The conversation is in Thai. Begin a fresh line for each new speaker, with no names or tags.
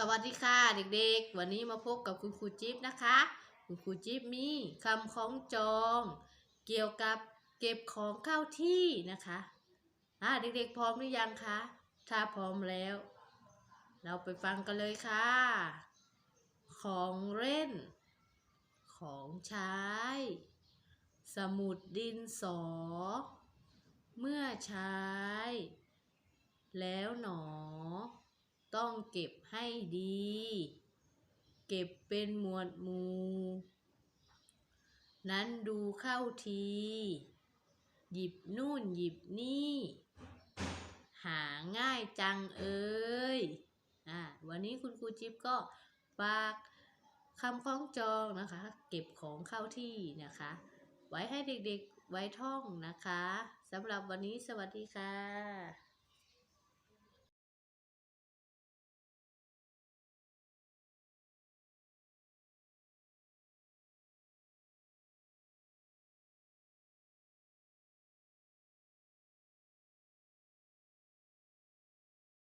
สวัสดีค่ะเด็กๆ วันนี้มาพบกับคุณครูจิ๊บนะคะ คุณครูจิ๊บมีคำของจอง เกี่ยวกับเก็บของเข้าที่นะคะอ่าเด็กๆพร้อมหรือยังคะ ถ้าพร้อมแล้ว เราไปฟังกันเลยค่ะ ของเล่น ของใช้ สมุดดินสอ เมื่อใช้ แล้วหนอ ต้องเก็บให้ดี เก็บเป็นหมวดหมู่ นั้นดูเข้าที หยิบนู่นหยิบนี่ หาง่ายจังเอ้ยอ่าวันนี้คุณครูจิ๊บก็ฝากคำคล้องจองนะคะ เก็บของเข้าที่นะคะ ไว้ให้เด็กๆไว้ท่องนะคะสำหรับวันนี้สวัสดีค่ะ